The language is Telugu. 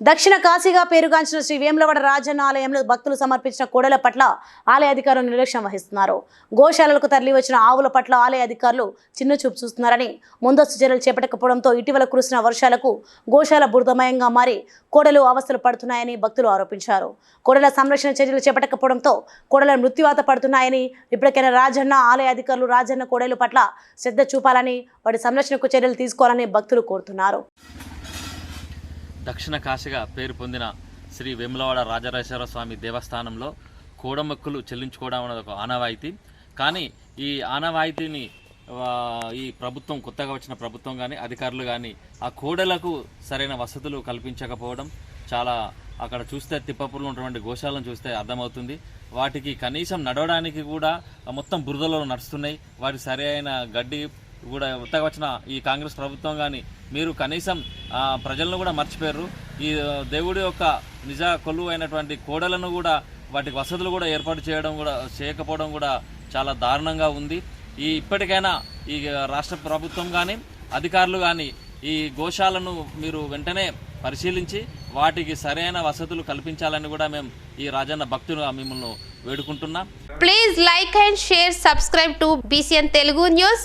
దక్షిణ కాశీగా పేరుగాంచిన శ్రీ వేములవాడ రాజన్న ఆలయంలో భక్తులు సమర్పించిన కోడల పట్ల ఆలయ అధికారులు నిర్లక్ష్యం వహిస్తున్నారు. గోశాలలకు తరలి వచ్చిన ఆవుల పట్ల ఆలయ అధికారులు చిన్న చూపు చూస్తున్నారని ముందస్తు చర్యలు చేపట్టకపోవడంతో ఇటీవల కురిసిన వర్షాలకు గోశాల బురదమయంగా మారి కోడలు అవస్థలు పడుతున్నాయని భక్తులు ఆరోపించారు. కోడల సంరక్షణ చర్యలు చేపట్టకపోవడంతో కోడల మృత్యువాత పడుతున్నాయని ఇప్పటికైనా రాజన్న ఆలయ అధికారులు రాజన్న కోడలు పట్ల శ్రద్ధ చూపాలని వాటి సంరక్షణకు చర్యలు తీసుకోవాలని భక్తులు కోరుతున్నారు. దక్షిణ కాశీగా పేరు పొందిన శ్రీ వేములవాడ రాజరాజేశ్వర స్వామి దేవస్థానంలో కోడమక్కులు చెల్లించుకోవడం అనేది ఒక ఆనవాయితీ. కానీ ఈ ఆనవాయితీని ఈ ప్రభుత్వం కొత్తగా వచ్చిన ప్రభుత్వం కానీ అధికారులు కానీ ఆ కోడలకు సరైన వసతులు కల్పించకపోవడం చాలా అక్కడ చూస్తే తిప్పపూర్లో ఉన్నటువంటి గోశాలను చూస్తే అర్థమవుతుంది. వాటికి కనీసం నడవడానికి కూడా మొత్తం బురదలో నడుస్తున్నాయి. వాటి సరైన గడ్డి కూడా కొత్తగా వచ్చిన ఈ కాంగ్రెస్ ప్రభుత్వం కానీ మీరు కనీసం ప్రజలను కూడా మర్చిపోయారు. ఈ దేవుడి యొక్క నిజ కొలువు అయినటువంటి కోడలను కూడా వాటికి వసతులు కూడా ఏర్పాటు చేయడం కూడా చేయకపోవడం కూడా చాలా దారుణంగా ఉంది. ఈ ఇప్పటికైనా ఈ రాష్ట్ర ప్రభుత్వం కానీ అధికారులు కానీ ఈ గోశాలను మీరు వెంటనే పరిశీలించి వాటికి సరైన వసతులు కల్పించాలని కూడా మేము ఈ రాజన్న భక్తులుగా మిమ్మల్ని వేడుకుంటున్నాం. Please like and share subscribe to BCN Telugu news